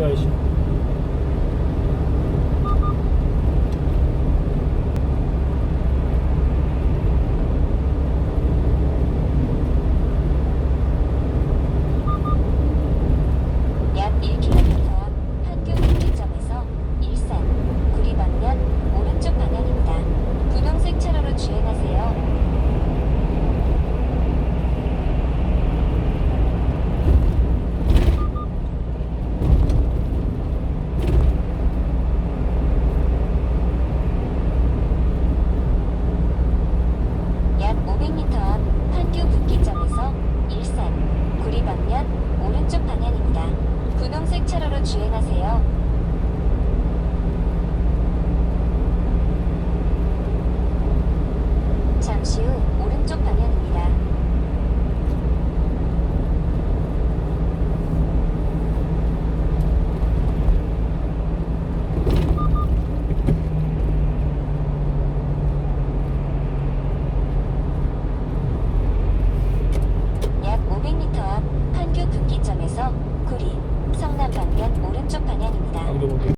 હોય છે. 주행하세요. 반면 오른쪽 방향입니다. 아,